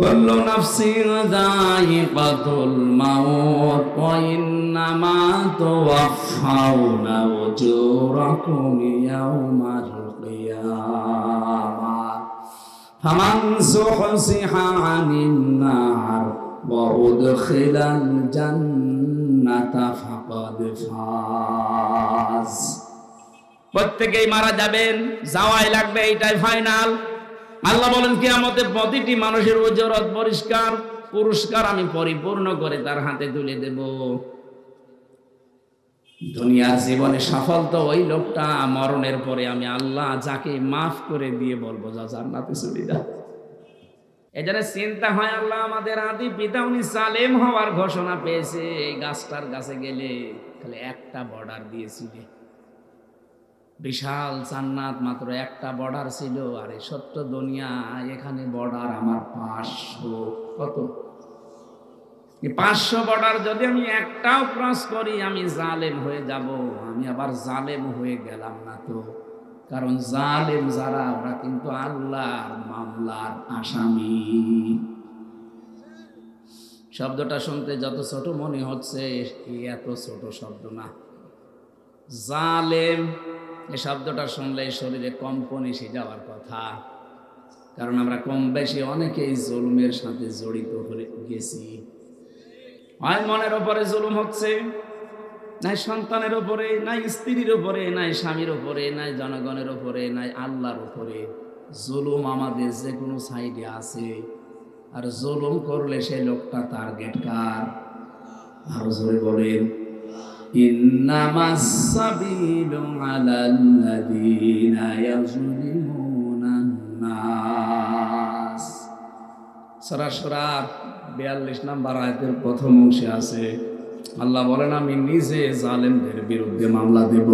কুল্লু নাফসিন যায়িকাতুল মাউত, ওয়া ইন্নামা তুওয়াফাউনা উজুরাকুম ইয়াওমাল কিয়ামা ফামান সুহসিহা আনিন নার, ওয়া উদখিলাল জান্নাতা ফাকাদ ফাজ। প্রত্যেকেই মারা যাবেন, যাওয়াই লাগবে, এটাই ফাইনাল। আল্লাহ বলেন কি আমাদের প্রতিটি মানুষের ওজরত পরিষ্কার, পুরস্কার আমি পরিপূর্ণ করে তার হাতে তুলে দেব। দুনিয়ার জীবনে সফল তো ওই লোকটা, মরণের পরে আমি আল্লাহ যাকে মাফ করে দিয়ে বলব, যা জান্নাতে চলে যা। এজন্য চিন্তা হয়, আল্লাহ আমাদের আদি পিতা, উনি সালেম হওয়ার ঘোষণা পেয়েছে, এই গাছটার কাছে গেলে খালি একটা বর্ডার দিয়েছিলে। বিশাল জান্নাত মাত্র একটা বর্ডার ছিল, আর এই সত্য দুনিয়া এখানে বর্ডার আমার পাঁচশো কত? পাঁচশো বর্ডার যদি আমি একটাও ক্রস করি, আমি জালেম হয়ে যাব। আমি আবার জালেম হয়ে গেলাম না তো। কারণ জালেম যারা, ওরা কিন্তু আল্লাহর মামলার আসামি। শব্দটা শুনতে যত ছোট মনে হচ্ছে এত ছোট শব্দ না। জালেম এই শব্দটা শুনলে শরীরে কম্পন এসে যাওয়ার কথা। কারণ আমরা কম বেশি অনেকেই জুলুমের সাথে জড়িত হয়ে গেছি। হয় মনের ওপরে জুলুম হচ্ছে, নাই সন্তানের ওপরে নাই স্ত্রীর ওপরে নাই স্বামীর ওপরে নাই জনগণের ওপরে নাই আল্লাহর ওপরে জুলুম আমাদের যে কোনো সাইডে আছে। আর জুলুম করলে সেই লোকটা টার্গেট কার? আরও জোরে বলেন। إنما السبيل على الذين يظلمون الناس সরাসরা বিয়াল্লিশ নাম্বার আয়াতের প্রথম অংশে আছে আল্লাহ বলেন আমি নিজে জালেমদের বিরুদ্ধে মামলা দেব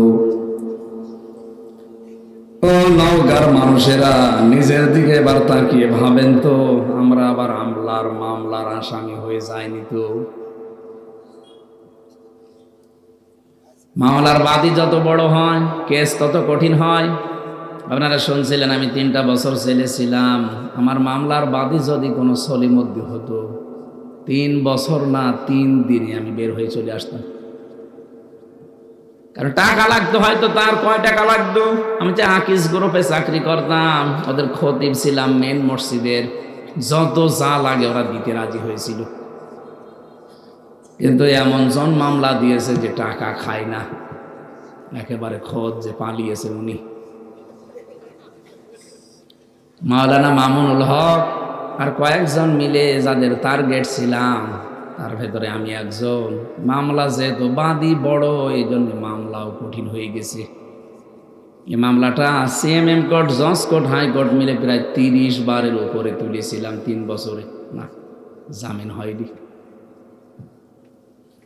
ও নওগার মানুষেরা নিজের দিকে এবার তাকিয়ে ভাবেন তো আমরা আবার আমলার মামলার আসামি হয়ে যায়নি তো মামলার বাদী যত বড় হয়, কেস তত কঠিন হয়। আপনারা শুনছিলেন, আমি তিনটা বছর ছেলে ছিলাম। আমার মামলার বাদী যদি কোনো সলিমদ্দি হতো, তিন বছর না তিন দিনে আমি বের হয়ে চলে আসতাম। কারণ টাকা লাগতো, হয়তো তার কয় টাকা লাগতো। আমি যে আকিস গ্রুপে চাকরি করতাম, ওদের খতিব ছিলাম মেন মসজিদের। যত যা লাগে ওরা দিতে রাজি হয়েছিল। কিন্তু এমন জন মামলা দিয়েছে যে টাকা খায় না। একেবারে খোঁজ যে পালিয়েছে উনি। মাওলানা মামুনুল হক আর কয়েকজন মিলে যাদের টার্গেট ছিলাম, তার ভেতরে আমি একজন। মামলা যেহেতু বাদী বড় এই জন্য মামলাও কঠিন হয়ে গেছে। এই মামলাটা সিএমএম কোর্ট, জজ কোর্ট হাইকোর্ট মিলে প্রায় তিরিশ বারের উপরে তুলেছিলাম, তিন বছরে। না, জামিন হয়নি।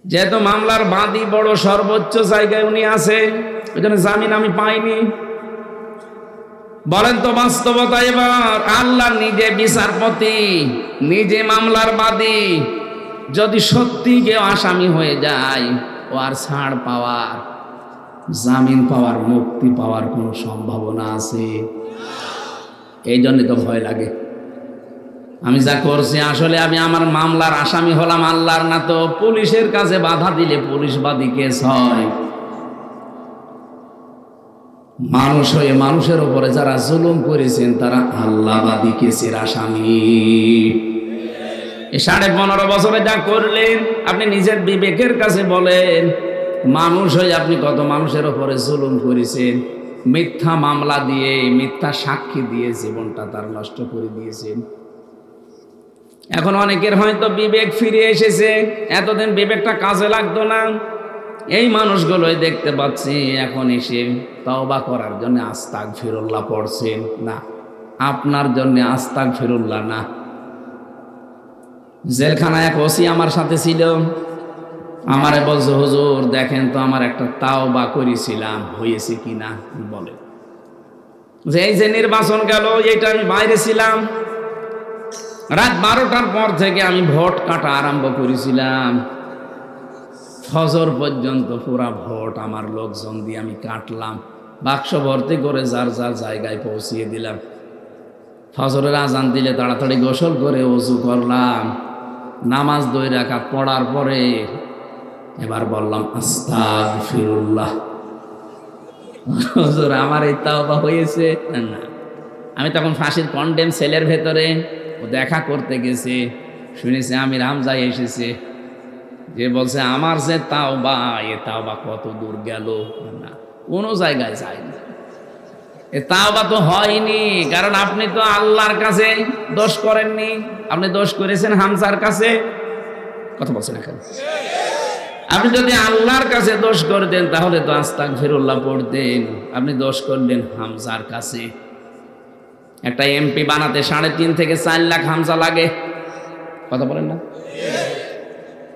যেহেতু মামলার বাদী বড় সর্বোচ্চ জায়গায় উনি আছে ওই জন্য জামিন আমি পাইনি। বলেন তো বাস্তবতা এবার, আল্লাহ নিজে বিচারপতি, নিজে মামলার বাদী যদি সত্যি কেউ আসামি হয়ে যায়, ও আর ছাড় পাওয়ার, জামিন পাওয়ার, মুক্তি পাওয়ার কোনো সম্ভাবনা আছে? এই জন্যে তো ভয় লাগে। আমি যা করছি, আসলে আমি আমার মামলার আসামি হলাম আল্লাহর না তো পুলিশের কাছে বাধা দিলে পুলিশ বাদী কেস হয়। মানুষ হয়ে মানুষের উপরে যারা জুলুম করেছেন, তারা আল্লাহবাদী কেসের আসামি। সাড়ে পনেরো বছরে যা করলেন, আপনি নিজের বিবেকের কাছে বলেন, মানুষ হয়ে আপনি কত মানুষের উপরে জুলুম করেছেন, মিথ্যা মামলা দিয়ে, মিথ্যা সাক্ষী দিয়ে জীবনটা তার নষ্ট করে দিয়েছেন। এখন অনেকের হয়তো বিবেক ফিরে এসেছে, এতদিন বিবেকটা কাজে লাগতো না। এই মানুষগুলোই দেখতে পাচ্ছি এখন এসে তওবা করার জন্য আস্তাক ফিরুল্লাহ পড়ছে। না, আপনার জন্য আস্তাক ফিরুল্লাহ না। জেলখানা এক ওসি আমার সাথে ছিল। আমারে বলছে, হুজুর, দেখেন তো আমার একটা তাও বা করেছিলাম, হয়েছে কি না বলে। যে এই যে নির্বাচন গেল, এইটা আমি বাইরে ছিলাম। রাত বারোটার পর থেকে আমি ভোট কাটা আরম্ভ করেছিলাম। ফজর পর্যন্ত পুরা ভোট আমার লোকজন দিয়ে আমি কাটলাম। বাক্স ভর্তি করে যার যার জায়গায় পৌঁছিয়ে দিলাম। ফজরের আজান দিলে তাড়াতাড়ি গোসল করে উজু করলাম। নামাজ দই রাকাত পড়ার পরে এবার বললাম আস্তাগ ফিরুল্লাহ আমার এই তাওবা হয়েছে? না আমি তখন ফাঁসির কন্ডেম সেলের ভেতরে ও দেখা করতে গেছে। শুনেছে আমি রামজাই এসেছে। যে বলছে, আমার যে তাও বা এ তাও বা কত দূর গেল? না, কোনো জায়গায় যায়নি এ তাও বা তো হয়নি, কারণ আপনি তো আল্লাহর কাছে দোষ করেননি। আপনি দোষ করেছেন হামসার কাছে। কথা বলছেন এখন। আপনি যদি আল্লাহর কাছে দোষ করতেন তাহলে তো আস্তাক ফিরুল্লাহ পড়তেন। আপনি দোষ করলেন হামজার কাছে। একটা এমপি বানাতে সাড়ে তিন থেকে চার লাখ হামজা লাগে। কথা বলেন না?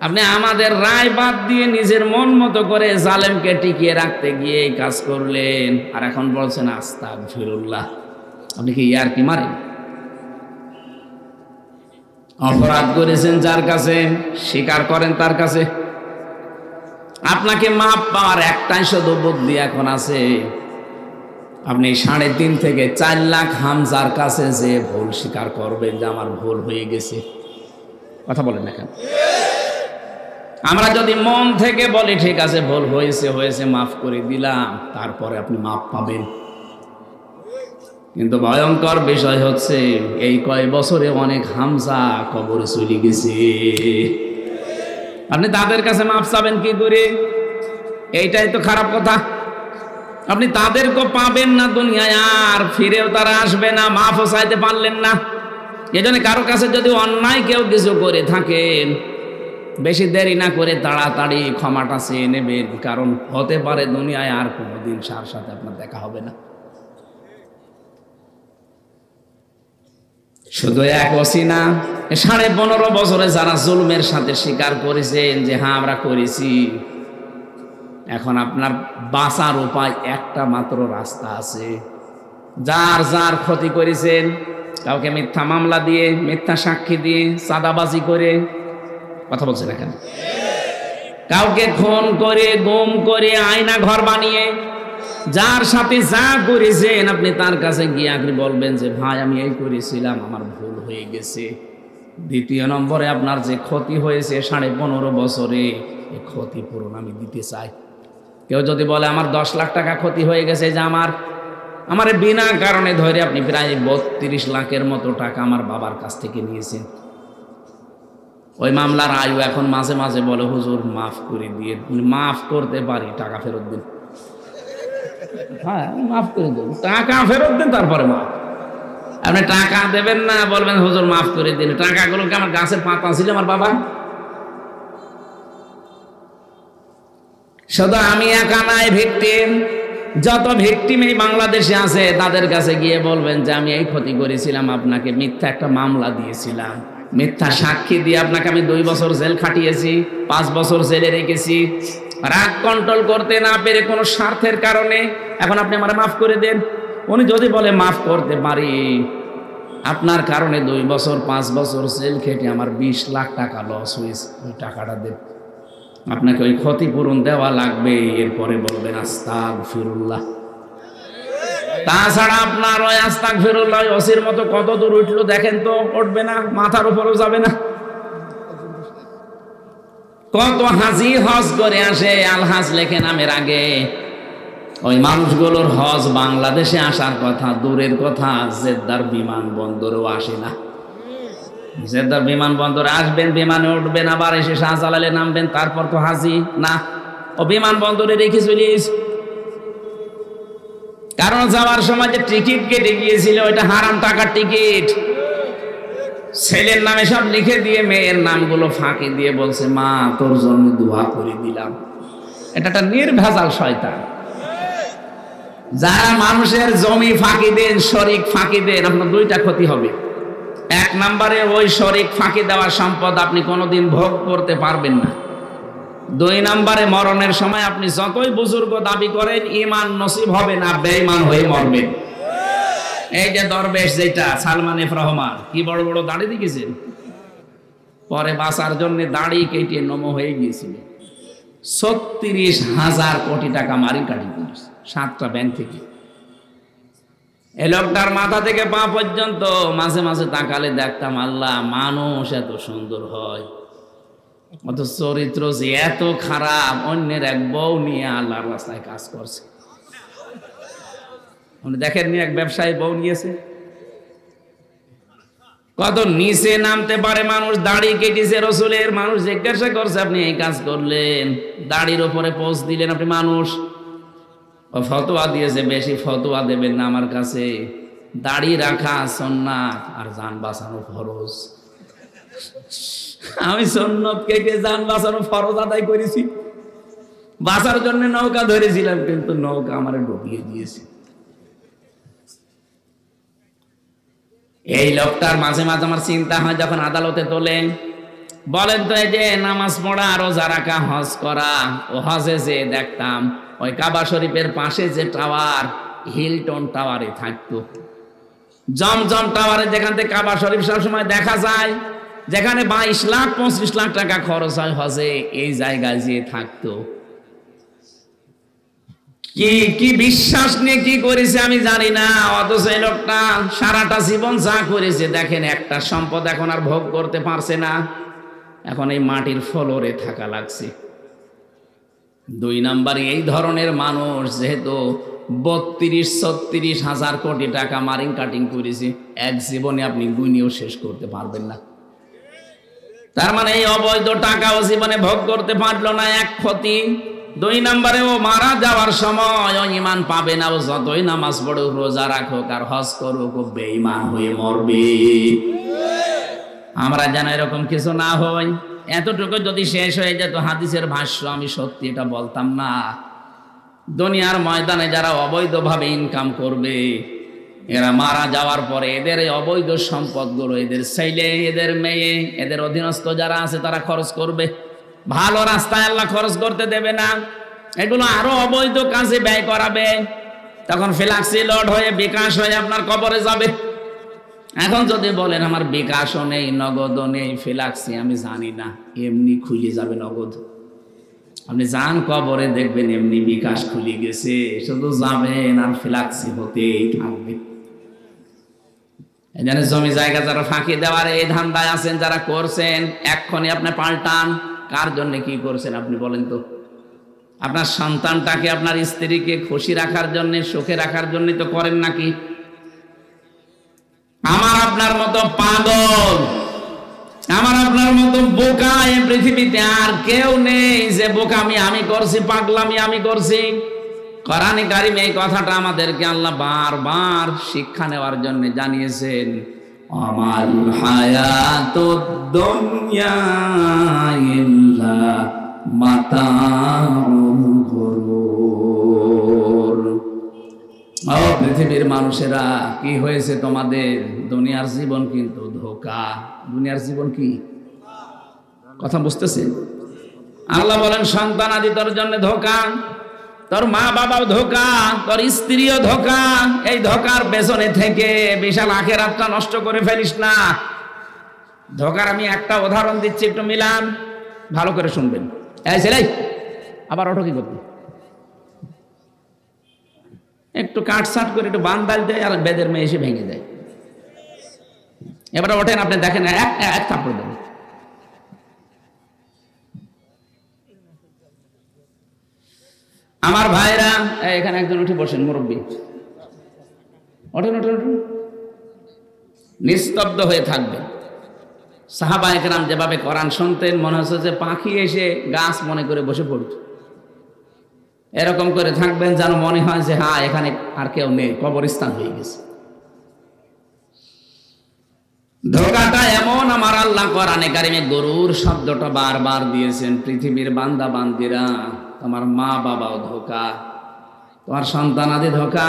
আপনি আমাদের রায় বাদ দিয়ে নিজের মন মতো করে জালেমকে টিকিয়ে রাখতে গিয়ে এই কাজ করলেন। আর এখন বলছেন আস্তাক ফিরুল্লাহ আপনি কি ইয়ার কি মারেন? অপরাধ করেছেন যার কাছে, স্বীকার করেন তার কাছে। আপনাকে মাপ পাওয়ার একটাই শুধু বুদ্ধি এখন আছে। আপনি সাড়ে তিন থেকে চার লাখ হামজার কাছে যে ভুল স্বীকার করবেন যে আমার ভুল হয়ে গেছে। কথা বলেন এখন আমরা যদি মন থেকে বলি, ঠিক আছে, ভুল হয়েছে হয়েছে, মাফ করে দিলাম, তারপরে আপনি মাপ পাবেন। কিন্তু ভয়ঙ্কর বিষয় হচ্ছে, এই কয় বছরে অনেক হামসা কবরে চলে গেছে। আপনি তাদের কাছে মাফ চাবেন কি করে? এইটাই তো খারাপ কথা। আপনি তাদেরকে পাবেন না দুনিয়ায়, আর ফিরেও তারা আসবে না মাফও চাইতে পারলেন না। এজন্য কারও কাছে যদি অন্যায় কেউ কিছু করে থাকেন বেশি দেরি না করে তাড়াতাড়ি ক্ষমাটা চেয়ে নেবেন, কারণ হতে পারে দুনিয়ায় আর কোনোদিন সার সাথে আপনার দেখা হবে না। শুধু এক অসিনা সাড়ে পনেরো বছরে যারা জুলমের সাথে স্বীকার করেছেন যে হ্যাঁ আমরা করেছি। এখন আপনার বাঁচার উপায় একটা মাত্র রাস্তা আছে। যার যার ক্ষতি করেছেন, কাউকে মিথ্যা মামলা দিয়ে, মিথ্যা সাক্ষী দিয়ে, চাঁদাবাজি করে, কথা বলছেন এখানে কাউকে খুন করে, গুম করে, আয়না ঘর বানিয়ে, যার সাথে যা করেছেন, আপনি তার কাছে গিয়ে আপনি বলবেন যে, ভাই, আমি এই করেছিলাম, আমার ভুল হয়ে গেছে। দ্বিতীয় নম্বরে আপনার যে ক্ষতি হয়েছে, সাড়ে পনেরো বছরে এই ক্ষতিপূরণ আমি দিতে চাই। কেউ যদি বলে, আমার দশ লাখ টাকা ক্ষতি হয়ে গেছে যে আমার আমার বিনা কারণে ধরে আপনি প্রায় বত্রিশ লাখের মতো টাকা আমার বাবার কাছ থেকে নিয়েছেন ওই মামলার আয়ু এখন মাঝে মাঝে বলে, হুজুর, মাফ করে দিয়ে, মাফ করতে পারি, টাকা ফেরত দিন। হ্যাঁ মাফ করে দেন। টাকা ফেরত দিন, তারপরে মাফ। আপনি টাকা দেবেন না, বলবেন, হুজুর, মাফ করে দিন। টাকাগুলোকে আমার গাছের পাতা ছিল আমার বাবা শুধু আমি একা নাই ভিকটিম। যত ভিকটিম এই বাংলাদেশে আছে, তাদের কাছে গিয়ে বলবেন যে, আমি এই ক্ষতি করেছিলাম, আপনাকে মিথ্যা একটা মামলা দিয়েছিলাম। মিথ্যা সাক্ষী দিয়ে আপনাকে আমি দুই বছর জেল খাটিয়েছি, পাঁচ বছর জেলে রেখেছি। রাগ কন্ট্রোল করতে না পেরে কোনো স্বার্থের কারণে, এখন আপনি আমার মাফ করে দেন। উনি যদি বলে, মাফ করতে পারি, আপনার কারণে দুই বছর, পাঁচ বছর জেল খেটে আমার বিশ লাখ টাকা লস হয়েছে, ওই টাকাটা দেন আপনাকে ওই ক্ষতিপূরণ দেওয়া লাগবে, এরপরে বলবেন আস্তাক ফিরুল্লাহ তাছাড়া আপনার ওই আস্তাক ফিরুল্লাহ অসির মতো কত দূর উঠল দেখেন তো, উঠবে না, মাথার উপরও যাবে না। কত হাজি হজ করে আসে আলহাজ লেখে নামের আগে। ওই মানুষগুলোর হজ বাংলাদেশে আসার কথা, দূরের কথা, জেদ্দার বিমান বন্দরেও আসে না। জেদ্দার বিমান বন্দরে আসবেন, বিমানে উঠবেন, আবার এসে শাহজালালে নামবেন, তারপর তো হাজি না, ও বিমান বন্দরে রেখে চলিস কারণ যাওয়ার সময় যে টিকিট কেটে গিয়েছিল, ওইটা হারাম টাকার টিকিট। ছেলের নামে সব লিখে দিয়ে, মেয়ের নামগুলো ফাঁকি দিয়ে বলছে, মা, তোর জন্য দোয়া করে দিলাম। এটা একটা নির্ভেজাল শয়তান। যারা মানুষের জমি ফাঁকি দেন, শরিক ফাঁকি দেন, আপনার দুইটা ক্ষতি হবে। এক নম্বরে ওই শরিক ফাঁকি দেওয়ার সম্পদ আপনি কোনোদিন ভোগ করতে পারবেন না। দুই নম্বরে মরণের সময় আপনি যতই বুজুর্গ দাবি করেন ইমান নসিব হবে না, বেঈমান হয়ে মরবেন এই যে দরবেশ যেটা, সালমান এফ রহমান, কি বড় বড় দাড়ি দেখেছেন? পরে বাঁচার জন্য দাড়ি কেটে নম হয়ে গিয়েছিল। ছত্রিশ হাজার কোটি টাকা মারি কাটি সাতটা ব্যাংক থেকে। এই লোকটার মাথা থেকে পা পর্যন্ত মাঝে মাঝে তাকালে দেখতাম, আল্লাহ, মানুষ এত সুন্দর হয়। অত চরিত্র যে এত খারাপ, অন্যের এক বউ নিয়ে আল্লাহর রাস্তায় কাজ করছে। উনি দেখেননি এক ব্যবসায়ী বউ নিয়েছে। কত নিচে নামতে পারে মানুষ, দাড়ি কেটেছে রসুলের, মানুষ জিজ্ঞাসা করছে, আপনি এই কাজ করলেন? দাড়ির ওপরে পোস্ট দিলেন, আপনি মানুষ। ফতোয়া দিয়েছে বেশি ফতোয়া দেবেন না আমার কাছে। দাড়ি রাখা সন্ন্যাত আর যান বাঁচানো ফরজ। আমি সন্ন্যত কে কে যান বাঁচানো ফরজ আদায় করেছি। বাঁচার জন্য নৌকা ধরেছিলাম, কিন্তু নৌকা আমার ডুবিয়ে দিয়েছে। এই লোকটার মাঝে মাঝে আমার চিন্তা হয়, যখন আদালতে তোলেন বলেন তো এই যে নামাজ পড়া, রোজা রাখা, হজ করা, ও হজে যে দেখতাম ওই কাবা শরীফের পাশে যে টাওয়ার, হিলটন টাওয়ারে থাকতো। জমজম টাওয়ারে যেখান থেকে কাবা শরীফ সবসময় দেখা যায়, যেখানে বাইশ লাখ, পঁচিশ লাখ টাকা খরচ হয় হজে, এই জায়গায় যে থাকতো। কি কি বিশ্বাস নিয়ে কি করেছে আমি জানি না, অথচ এই লোকটা সারাটা জীবন যা করেছে, দেখেন একটা সম্পদ এখন আর ভোগ করতে পারছে না। এখন এই মাটির ফলরে থাকা লাগছে। দুই নাম্বার, এই ধরনের মানুষ যেহেতু বত্রিশ, ছত্রিশ হাজার কোটি টাকা মারিং কাটিং করেছে, এক জীবনে আপনি গুনিও শেষ করতে পারবেন না। তার মানে এই অবৈধ টাকাও জীবনে ভোগ করতে পারল না, এক ক্ষতি। দুই নম্বরে, ও মারা যাওয়ার সময় ইমান পাবে না, ও যতই নামাজ পড়ুক, রোজা রাখুক আর হজ করুক বেঈমান হয়ে মরবে। আমরা যেন এরকম কিছু না হই। এতটুকু যদি শেষ হয়ে যেত, হাদিসের ভাষ্য আমি সত্যি এটা বলতাম না। দুনিয়ার ময়দানে যারা অবৈধভাবে ইনকাম করবে, এরা মারা যাওয়ার পরে এদের এই অবৈধ সম্পদগুলো, এদের ছেলে, এদের মেয়ে, এদের অধীনস্থ যারা আছে তারা খরচ করবে। ভালো রাস্তায় আল্লাহ খরচ করতে দেবে না। এগুলো আরও অবৈধ কাজে ব্যয় করাবে। তখন ফিলাক্সি লড হয়ে বিকাশ হয়ে আপনার কবরে যাবে। এখন যদি বলেন আমার বিকাশও নেই, নগদও নেই ফিলাক্সি আমি জানি না, এমনি খুলে যাবে নগদ। আপনি যান কবরে দেখবেন এমনি বিকাশ খুলে গেছে, শুধু যাবেন আর ফিলাক্সি হতেই থাকবে। জন্য জমি জায়গা যারা ফাঁকি দেওয়ার, এই ধান্দায় আছেন, যারা করছেন, এক্ষণে আপনি পাল্টান। কার জন্য কি করছেন আপনি বলেন তো? আপনার সন্তানটাকে, আপনার স্ত্রীকে খুশি রাখার জন্য, সুখে রাখার জন্য তো করেন নাকি? আমার আপনার মতো পাগল, আমার আপনার মতো বোকা এই পৃথিবীতে আর কেউ নেই যে বোকা আমি আমি করছি, পাগলামি আমি করছি। কোরআনে কারিমে এই কথাটা আমাদেরকে আল্লাহ বারবার শিক্ষা নেওয়ার জন্য জানিয়েছেন আমার হায়াত দুনিয়া ইল্লা গুরুর পৃথিবীর মানুষেরা, কি হয়েছে তোমাদের? দুনিয়ার জীবন কিন্তু ধোকা। দুনিয়ার জীবন কি? কথা বুঝতেছে? আল্লাহ বলেন, সন্তান আদি তোর জন্য ধোকা। তোর মা বাবাও ধোকা, তোর স্ত্রীও ধোকা। এই ধোকার পেছনে থেকে বিশাল আখের আত্মা নষ্ট করে ফেলিস না। ধোকার আমি একটা উদাহরণ দিচ্ছি, একটু মিলান। ভালো করে শুনবেন। এই ছেলে, আবার অটো কি করতে একটু কাটসাট করে একটু বান ডাল দেয় আর বেদের মেয়ে এসে ভেঙে দেয়। এবারে ওঠেন, আপনি দেখেন, এক এক থাপ্পড় দেন। আমার ভাইরা এখানে একজন উঠে বসেন, মুরব্বী। ওঠেন ওঠেন ওঠেন। নিস্তব্ধ হয়ে থাকবে। সাহাবা একরাম যেভাবে কোরআন শুনতেন, মনে হচ্ছে যে পাখি এসে গাছ মনে করে বসে পড়ত। এরকম করে থাকবেন যেন মনে হয় যে হ্যাঁ এখানে আর কেউ নেই, কবরস্থান হয়ে গেছে। ধোকাটা এমন আমার আল্লাহ কোরআনে কারিমে গরুর শব্দটা বারবার দিয়েছেন, পৃথিবীর বান্দা, বান্দিরা, তোমার মা বাবাও ধোকা, তোমার সন্তানাদি ধোকা,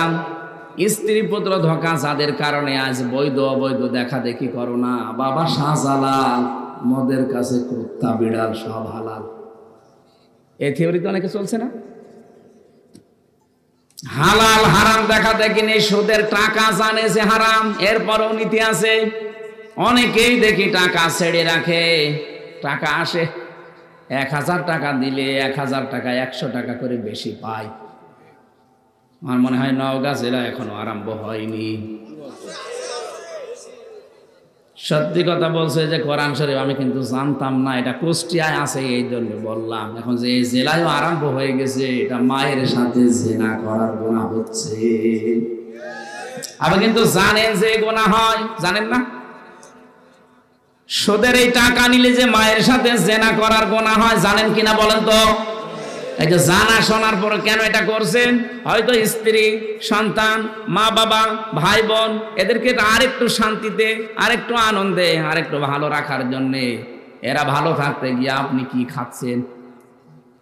স্ত্রী পুত্র ধোকা, যাদের কারণে আজ বৈধ, অবৈধ দেখা দেখি করো না। বাবা শাহজালাল, মদের কাছে কুত্তা, বিড়াল, সব হালাল। এই থিওরি তো অনেকে চলছে না? হালাল হারাম দেখা দেখি নেই সুদের টাকা জানে যে হারাম, এরপরও নীতি আছে। অনেকেই দেখি টাকা ছেড়ে রাখে, টাকা আসে, এক হাজার টাকা দিলে এক হাজার টাকা, একশো টাকা করে বেশি পায়। আমার মনে হয় নওগাঁ জেলা এখনও আরম্ভ হয়নি। সত্যি কথা বলছে যে কোরআন শরীফ, আমি কিন্তু জানতাম না, এটা কুষ্টিয়ায় আছে এই জন্য বললাম। এখন যে এই জেলায়ও আরম্ভ হয়ে গেছে, এটা মায়ের সাথে জেনা করার গোনা হচ্ছে। আপনি কিন্তু জানেন যে গোনা হয়, জানেন না? সুদের এই টাকা নিলে যে মায়ের সাথে জেনা করার গোনা হয়, জানেন কিনা বলেন তো? যে জানা শোনার পরে কেন এটা করছেন? হয়তো স্ত্রী, সন্তান মা বাবা ভাই বোন এদেরকে আরেকটু শান্তিতে, আরেকটু আনন্দে, আরেকটু ভালো রাখার জন্যে এরা ভালো থাকতে গিয়ে আপনি কি খাচ্ছেন?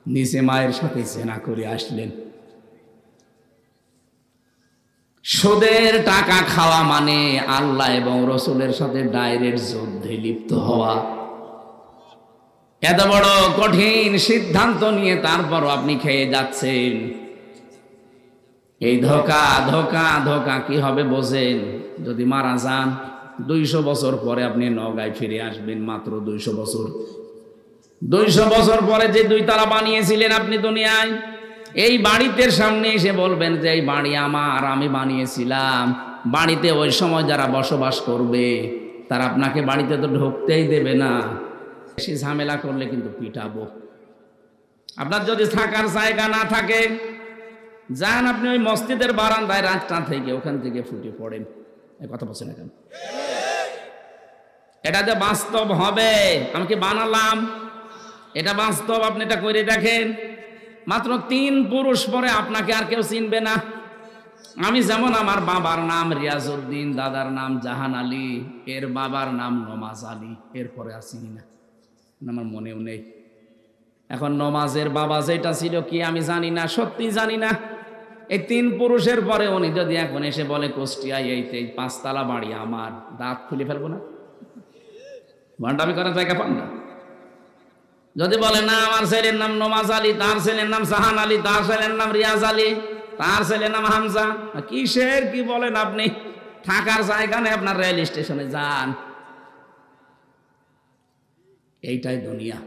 নিচে মায়ের সাথে জেনা করে আসলেন। সুদের টাকা খাওয়া মানে আল্লাহ এবং রসুলের সাথে ডাইরেক্ট যুদ্ধে লিপ্ত হওয়া। এত বড় কঠিন সিদ্ধান্ত নিয়ে তারপরও আপনি খেয়ে যাচ্ছেন। এই ধোকা ধোকা ধোকা কি হবে বোঝেন? যদি মারা যান, দুইশো বছর পরে আপনি নগায় ফিরে আসবেন, মাত্র দুইশো বছর। দুইশো বছর পরে যে দুই তালা বানিয়েছিলেন আপনি দুনিয়ায়, এই বাড়িতে সামনে এসে বলবেন যে, এই বাড়ি আমার, আমি বানিয়েছিলাম। বাড়িতে ওই সময় যারা বসবাস করবে, তারা আপনাকে বাড়িতে তো ঢুকতেই দেবে না। বেশি ঝামেলা করলে কিন্তু পিটাবো। আপনার যদি থাকার জায়গা না থাকে, যান আপনি ওই মসজিদের বারান্দায় রাতটা থেকে ওখান থেকে ফুটে পড়েন। কথা বলছেন এখন এটা যে বাস্তব হবে, আমি কি বানালাম? এটা বাস্তব, আপনি এটা করে দেখেন। মাত্র তিন পুরুষ পরে আপনাকে আর কেউ চিনবে না। আমি যেমন আমার বাবার নাম রিয়াজউদ্দিন, দাদার নাম জাহান আলী, এর বাবার নাম নমাজ আলী, এরপরে আর চিনি না। আমার মনেও নেই। এখন নমাজের বাবা যেটা ছিল কি আমি জানি না, সত্যি জানি না। এই তিন পুরুষের পরে উনি যদি এখন এসে বলে কুষ্টিয়ায় এই এই পাঁচতলা বাড়ি আমার, দাঁত খুলে ফেলব না? ভান্ডামি করার জায়গা পান না যদি বলে, না, আমার ছেলের নাম নমাজ আলী, তার ছেলের নাম সাহান আলী, তার ছেলের নাম রিয়াজ আলী, তার ছেলের নাম হামজা, কিসের কি বলেন আপনি? থাকার জায়গা নেই আপনার রেল স্টেশনে, যান। এইটাই দুনিয়া।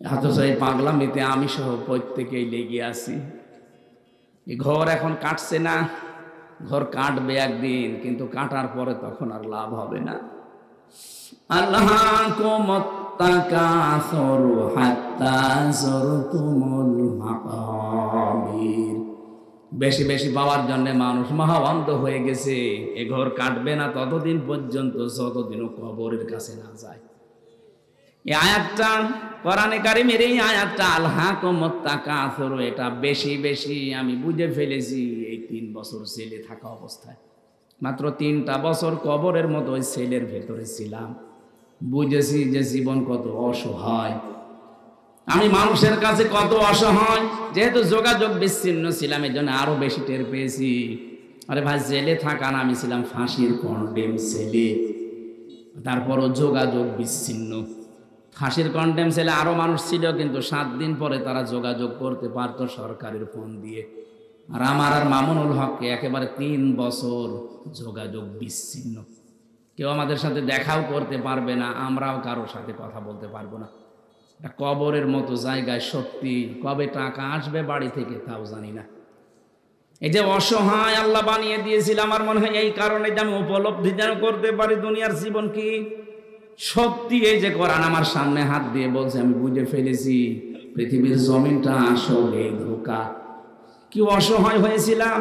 অথচ এই পাগলামিতে আমি সহ প্রত্যেকেই লেগে আছি। ঘর এখন কাটছে না, ঘর কাটবে একদিন, কিন্তু কাটার পরে তখন আর লাভ হবে না। আল্লাহ বেশি বেশি পাওয়ার জন্য মানুষ মহাবন্ধ হয়ে গেছে। এ ঘর কাটবে না ততদিন পর্যন্ত, যতদিনও কবরের কাছে না যায়। এই আয়াতটা, কোরআনে কারিমের এই আয়াতটা আল্লাহ কমত্তাকা এটা বেশি বেশি আমি বুঝে ফেলেছি এই তিন বছর ছেলে থাকা অবস্থায়। মাত্র তিনটা বছর কবরের মতো ওই ছেলের ভেতরে ছিলাম। বুঝেছি যে জীবন কত অসহায়। আমি মানুষের কাছে কত অসহায় যেহেতু যোগাযোগ বিচ্ছিন্ন ছিলাম এই জন্য আরও বেশি টের পেয়েছি। আরে ভাই, জেলে থাকা না, আমি ছিলাম ফাঁসির কন্ডেম ছেলে তারপরও যোগাযোগ বিচ্ছিন্ন। ফাঁসির কন্ডেম ছেলে আরও মানুষ ছিল, কিন্তু সাত দিন পরে তারা যোগাযোগ করতে পারতো সরকারের ফোন দিয়ে। আর আমার আর মামুনুল হককে একেবারে তিন বছর যোগাযোগ বিচ্ছিন্ন। কেউ আমাদের সাথে দেখাও করতে পারবে না, আমরাও কারোর সাথে কথা বলতে পারব না। কবরের মতো জায়গায় সত্যি কবে টাকা আসবে বাড়ি থেকে তাও জানি না। এই যে অসহায় আল্লাহ বানিয়ে দিয়েছিল, আমার মনে হয় এই কারণে যে আমি উপলব্ধি যেন করতে পারি দুনিয়ার জীবন কি? সত্যি এই যে কোরআন আমার সামনে হাত দিয়ে বলছে, আমি বুঝে ফেলেছি, পৃথিবীর জমিনটা আসলে ধোকা। কি অসহায় হয়েছিলাম?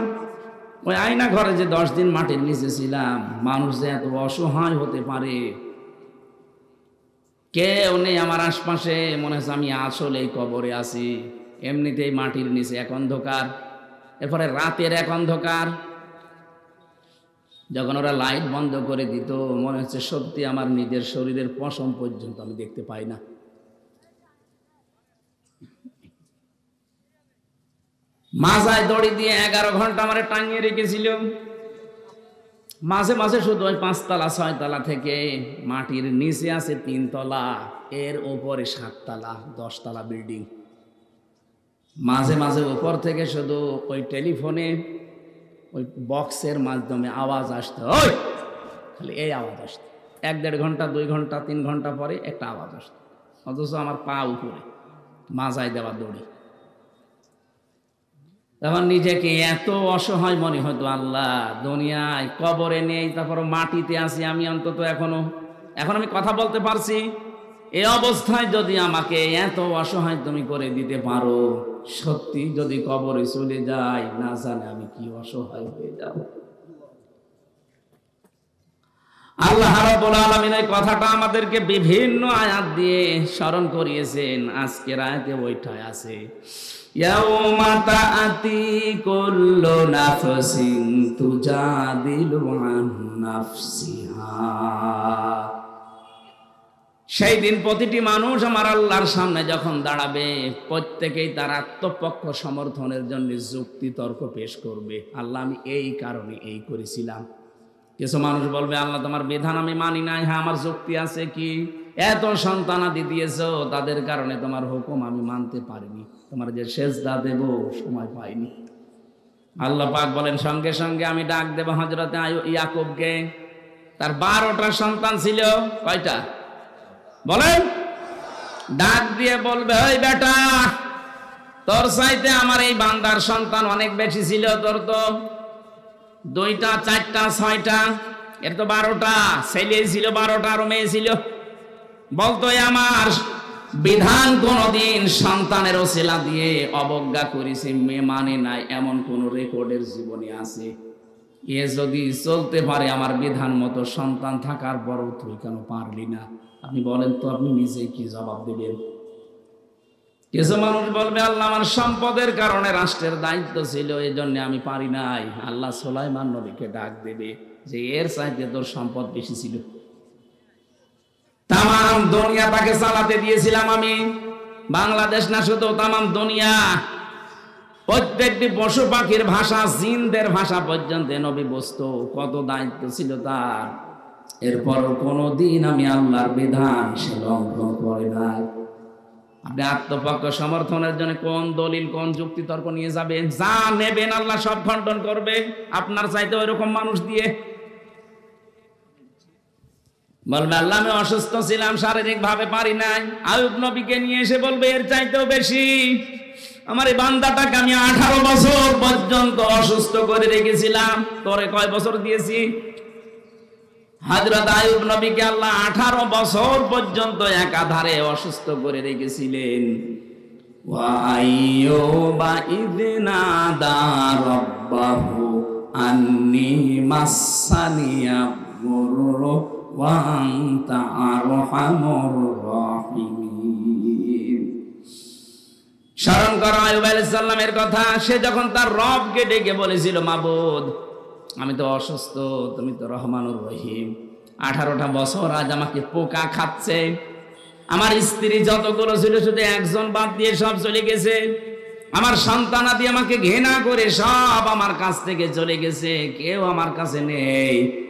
ওই আয়না ঘরে যে দশ দিন মাটির নিচে ছিলাম, মানুষ যে এত অসহায় হতে পারে কেউ নেই আমার আশপাশে। মনে হচ্ছে আমি আসলে এই কবরে আছি। এমনিতেই মাটির নিচে এক অন্ধকার। এরপরে রাতের এক অন্ধকার। যখন ওরা লাইট বন্ধ করে দিত, মনে হচ্ছে সত্যি আমার নিজের শরীরের পশম পর্যন্ত আমি দেখতে পাই না। মাজায় দড়ি দিয়ে এগারো ঘণ্টা আমার টাঙিয়ে রেখেছিল। মাঝে মাঝে শুধু ওই পাঁচতলা, ছয়তলা থেকে মাটির নিচে আছে তিনতলা, এর ওপরে সাততলা, দশতলা বিল্ডিং। মাঝে মাঝে উপর থেকে শুধু ওই টেলিফোনে, ওই বক্সের মাধ্যমে আওয়াজ আসতো, ওই! খালি এই আওয়াজ আসতো। এক দেড় ঘণ্টা, দুই ঘণ্টা, তিন ঘণ্টা পরে একটা আওয়াজ আসতো। অথচ আমার পা উপরে মাজায় দেওয়া দড়ি। তখন নিজেকে এত অসহায় মনে হতো, আল্লাহ, দুনিয়ায় কবরে নেই, তারপর মাটিতে আছি আমি অন্তত এখনও। এখন আমি কথা বলতে পারছি এই অবস্থায় যদি আমাকে এত অসহায় তুমি করে দিতে পারো, সত্যি যদি কবরে চলে যাই, না জানে আমি কি অসহায় হয়ে যাব। আল্লাহ রাব্বুল আলামিন এই কথাটা আমাদেরকে বিভিন্ন আয়াত দিয়ে স্মরণ করিয়েছেন। আজকের আয়াতে ওইটাই আছে। ইয়াউমা তাআতি কুল্লু নাফসিন তুজাদিলু আন নাফসিহা। সেই দিন প্রতিটি মানুষ আমার আল্লাহর সামনে যখন দাঁড়াবে, প্রত্যেকেই তার আত্মপক্ষ সমর্থনের জন্য যুক্তি তর্ক পেশ করবে। আল্লাহ, আমি এই কারণে এই করেছিলাম। কিছু মানুষ বলবে, আল্লাহ, তোমার বিধান আমি মানি নাই। হ্যাঁ আমার যুক্তি আছে কি? এত সন্তানাদি দিয়েছ, তাদের কারণে তোমার হুকুম আমি মানতে পারিনি। তোমার যে সেজদা দেব, সময় পাইনি। আল্লাহ পাক বলেন, সঙ্গে সঙ্গে আমি ডাক দেব হজরতে ইয়াকুবকে। তার বারোটা সন্তান ছিল, কয়টা? বলেন। ডাক দিয়ে বলবে, ওই বেটা, তোর চাইতে আমার এই বান্দার সন্তান অনেক বেশি ছিল, তোর তো দুইটা, চারটা, ছয়টা, এর তো বারোটা ছেলে ছিল বারোটা, আরও মেয়ে ছিল। বলতো আমার বিধান কোনদিন সন্তানের ওসিলা দিয়ে অবজ্ঞা করেছে মেয়ে মানে নাই, এমন কোন রেকর্ডের জীবনে আছে? এ যদি চলতে পারে আমার বিধান মতো, সন্তান থাকার পরও তুই কেন পারলি না? আপনি বলেন তো, আপনি নিজে কি জবাব দেবেন? কিছু মানুষ বলবে, আল্লাহ আমার সম্পদের কারণে রাষ্ট্রের দায়িত্ব ছিল এই জন্য আমি পারি নাই। আল্লাহ সোলাইমান নবীকে ডাক দেবে যে, এর চাইতে তোর সম্পদ বেশি ছিল। তামাম দুনিয়া তাকে চালাতে দিয়েছিলাম আমি। বাংলাদেশ না শুধু তামাম দুনিয়া, প্রত্যেকটি পশু পাখির ভাষা, জিনদের ভাষা পর্যন্ত নবী বস্তু কত দায়িত্ব ছিল তার। এরপর কোনো দিন আমি আল্লাহর বিধান সে লঙ্ঘন করে নাই। আপনি আত্মপক্ষ সমর্থনের জন্য কোন দলিল, কোন যুক্তি তর্ক নিয়ে যাবেন? যা নেবেন আল্লাহ সব খণ্ডন করবে। আপনার চাইতে ওইরকম মানুষ দিয়ে বলবে, আল্লাহ, আমি অসুস্থ ছিলাম শারীরিক ভাবে পারি নাই। আয়ুব নবীকে নিয়ে এসে বলবে, এর চাইতেও বেশি। আমার এই বান্দাটাকে আমি আঠারো বছর পর্যন্ত অসুস্থ করে রেখেছিলাম। তোরে কয় বছর দিয়েছি? হাজরত আয়ুব নবীকে আল্লাহ আঠারো বছর পর্যন্ত একাধারে অসুস্থ করে রেখেছিলেন। আন্নি মাসানিয়া আনতা আরহামুর রাহিমিন স্মরণ করো, আয়ুব আলাইহিস সালামের কথা। সে যখন তার রবকে ডেকে বলেছিল, মাবুদ, আমি তো অসুস্থ, তুমি তো রহমানুর রহিম। আঠারোটা বছর আজ আমাকে পোকা খাচ্ছে। আমার স্ত্রী যতগুলো ছিল, শুধু একজন বাদ দিয়ে সব চলে গেছে। আমার সন্তানাদি আমাকে ঘৃণা করে সব আমার কাছ থেকে চলে গেছে। কেউ আমার কাছে নেই।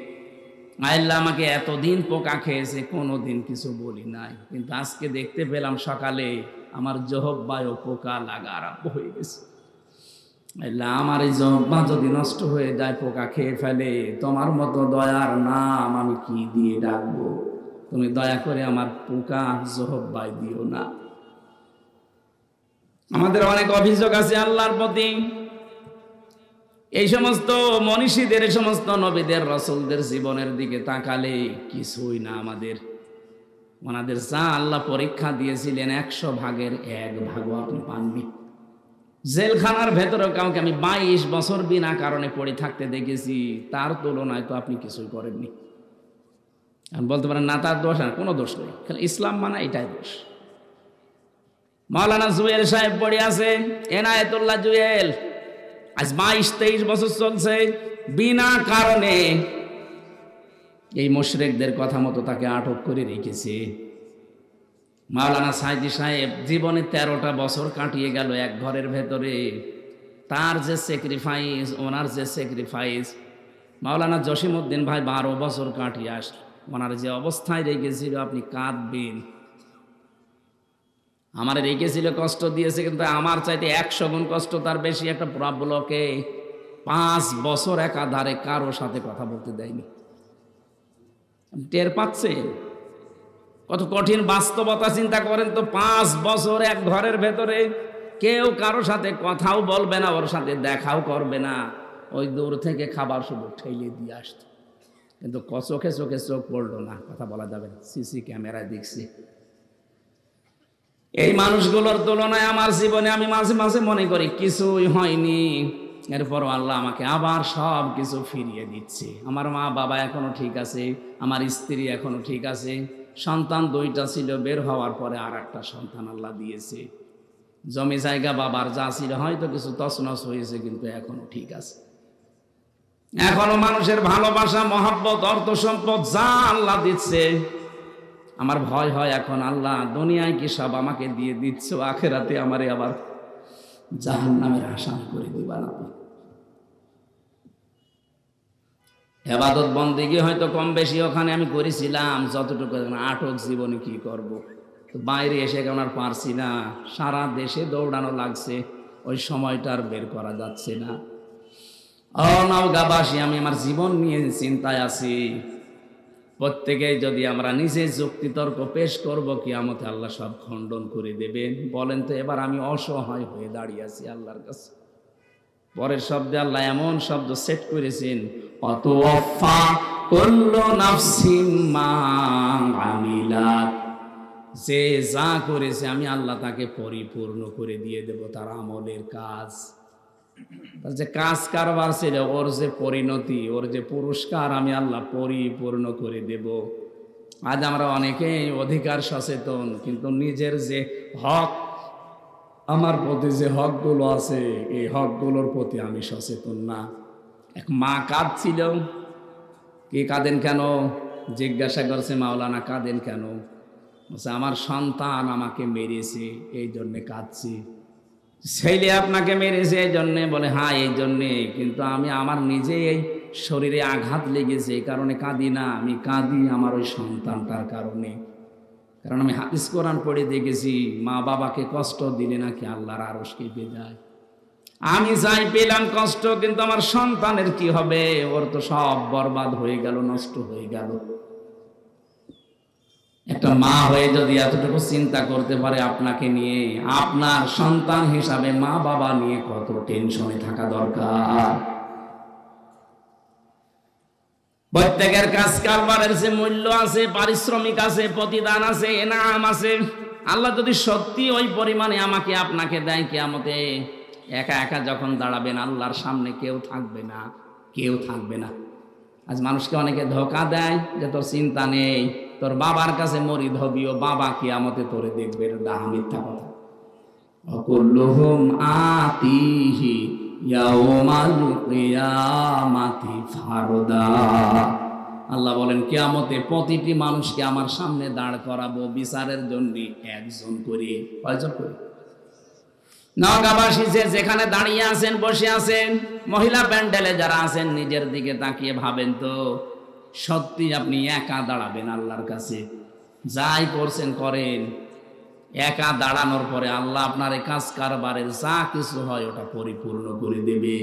আল্লাহ আমাকে এতদিন পোকা খেয়েছে, কোনোদিন কিছু বলি নাই। কিন্তু আজকে দেখতে পেলাম সকালে আমার জহব্বায় পোকা লাগা আরম্ভ হয়ে গেছে। আল্লাহ আমার এই জব্বা যদি নষ্ট হয়ে যায়, পোকা খেয়ে ফেলে, তোমার মতো দয়ার নাম আমি কি দিয়ে ডাকবো? তুমি দয়া করে আমার পোকা জহব্বাই দিও না। আমাদের অনেক অভিযোগ আছে আল্লাহর প্রতি। এই সমস্ত মনীষীদের, এই সমস্ত নবীদের, রসুলদের জীবনের দিকে তাকালে কিছুই না আমাদের। ওনাদের যা আল্লাহ পরীক্ষা দিয়েছিলেন, একশো ভাগের এক ভাগও আপনি পাননি। জেলখানার ভেতরে কাউকে আমি বাইশ বছর বিনা কারণে পড়ে থাকতে দেখেছি, তার তুলনায় তো আপনি কিছুই করেননি। আমি বলতে পারেন, না, তার দোষ আর কোনো দোষ নেই, খালি ইসলাম মানা এটাই দোষ। মাওলানা জুয়েল সাহেব পড়ে আছে এনায়েতুল্লাহ জুয়েল। আজ বাইশ তেইশ বছর চলছে, বিনা কারণে এই মুশরেকদের কথা মতো তাকে আটক করে রেখেছে। মাওলানা সাইদি সাহেব জীবনে তেরোটা বছর কাটিয়ে গেল এক ঘরের ভেতরে। তার যে স্যাক্রিফাইস ওনার যে স্যাক্রিফাইস মাওলানা জসিমউদ্দিন ভাই বারো বছর কাটিয়ে আস, ওনার যে অবস্থায় রেখেছিল, আপনি কাঁদবেন। আমার রেখেছিল কষ্ট, দিয়েছে কিন্তু আমার চাইতে একশো গুণ কষ্ট, তার বেশি একটা প্রবলকে পাঁচ বছর একাধারে কারও সাথে কথা বলতে দেয়নি। টের পাচ্ছে? কত কঠিন বাস্তবতা, চিন্তা করেন তো, পাঁচ বছর এক ঘরের ভেতরে কেউ কারও সাথে কথাও বলবে না, ওর সাথে দেখাও করবে না। ওই দূর থেকে খাবার শুধু ঠেলে দিয়ে আসতো। কিন্তু চোখে চোখে চোখ পড়ল না, কথা বলা যাবে সিসি ক্যামেরায় দেখছি। এই মানুষগুলোর তুলনায় আমার জীবনে আমি মাঝে মাঝে মনে করি কিছুই হয়নি। এরপর আল্লাহ আমাকে আবার সব কিছু ফিরিয়ে দিচ্ছে। আমার মা বাবা এখনও ঠিক আছে, আমার স্ত্রী এখনও ঠিক আছে, সন্তান দুইটা ছিল, বের হওয়ার পরে আর একটা সন্তান আল্লাহ দিয়েছে। জমি জায়গা বাবার যা ছিল, হয়তো কিছু তছনছ হয়েছে, কিন্তু এখনও ঠিক আছে। এখনও মানুষের ভালোবাসা, মহাব্বত অর্থ সম্পদ যা আল্লাহ দিচ্ছে আমার ভয় হয় এখন, আল্লাহ, দুনিয়ায় কি সব আমাকে দিয়ে দিচ্ছ? আখেরাতে আমারে আবার জাহান নামের আসামি করে দিবা না এবাদত বন্দিগি হয়তো কম বেশি ওখানে আমি করেছিলাম, যতটুকু আটক জীবনে কি করব। তো বাইরে এসে কেন আর পারছি না। সারা দেশে দৌড়ানো লাগছে, ওই সময়টা আর বের করা যাচ্ছে না। ও নওগাবাসী আমি আমার জীবন নিয়ে চিন্তায় আছি। প্রত্যেকেই যদি আমরা নিজে যুক্তিতর্ক পেশ করব কি আমাকে আল্লাহ সব খণ্ডন করে দেবেন। বলেন তো, এবার আমি অসহায় হয়ে দাঁড়িয়ে আছি আল্লাহর কাছে। পরের শব্দে আল্লাহ এমন শব্দ সেট করেছেন অত যে যা করেছে, আমি আল্লাহ তাকে পরিপূর্ণ করে দিয়ে দেব তার আমলের কাজ। যে কাজ কারবার ছিল, ওর যে পরিণতি, ওর যে পুরস্কার আমি আল্লাহ পরিপূর্ণ করে দেব। আজ আমরা অনেকেই অধিকার সচেতন, কিন্তু নিজের যে হক, আমার প্রতি যে হকগুলো আছে, এই হকগুলোর প্রতি আমি সচেতন না। এক মা কাঁদছিল কে কাঁদেন কেন? জিজ্ঞাসা করছে, মাওলানা, কাঁদেন কেন? আমার সন্তান আমাকে মেরেছে, এই জন্যে কাঁদছি। ছেলে আপনাকে মেরেছে এই জন্যে বলে হ্যাঁ এই জন্যে। কিন্তু আমি আমার নিজে এই শরীরে আঘাত লেগেছে, এই কারণে কাঁদি না। আমি কাঁদি আমার ওই সন্তানটার কারণে। কারণ আমি হাদিস কোরআন পড়ে দেখেছি, মা বাবাকে কষ্ট দিলে নাকি আল্লাহর আরস কেঁপে যায়। আমি যাই পেলাম কষ্ট, কিন্তু আমার সন্তানের কি হবে? ওর তো সব বরবাদ হয়ে গেল, নষ্ট হয়ে গেল। একটা মা হয়ে যদি এতটুকু চিন্তা করতে পারে আপনাকে নিয়ে, আপনার সন্তান হিসাবে মা বাবা নিয়ে কত টেনশনে থাকা দরকার। প্রত্যেকের কাজ কারবারের যে মূল্য আছে, পারিশ্রমিক আছে, প্রতিদান আছে, এনাম আছে, আল্লাহ যদি সত্যি ওই পরিমাণে আমাকে আপনাকে দেয় কে কেয়ামতে, একা একা যখন দাঁড়াবেন, আল্লাহর সামনে কেউ থাকবে না, কেউ থাকবে না। আজ মানুষকে অনেকে ধোকা দেয় যে তোর চিন্তা নেই। তোর বাবার কাছে মরি ধবিও বাবা কিয়ামতে তোরে দেখবে, এটা মিথ্যা কথা। অকুল্লুহুম আতিহি আল্লাহ বলেন, কিয়ামতে প্রতিটি মানুষকে আমার সামনে দাঁড় করাবো বিচারের জন্য একজন করে। কয়জন করে? নগাবাসী যে যেখানে দাঁড়িয়ে আছেন, বসে আছেন, মহিলা প্যান্ডেলে যারা আছেন, নিজের দিকে তাকিয়ে ভাবেন তো সত্যি আপনি একা দাঁড়াবেন আল্লাহর কাছে। যাই করছেন, করেন। একা দাঁড়ানোর পরে আল্লাহ আপনার কাজ কারবারের যা কিছু হয় ওটা পরিপূর্ণ করে দেবে।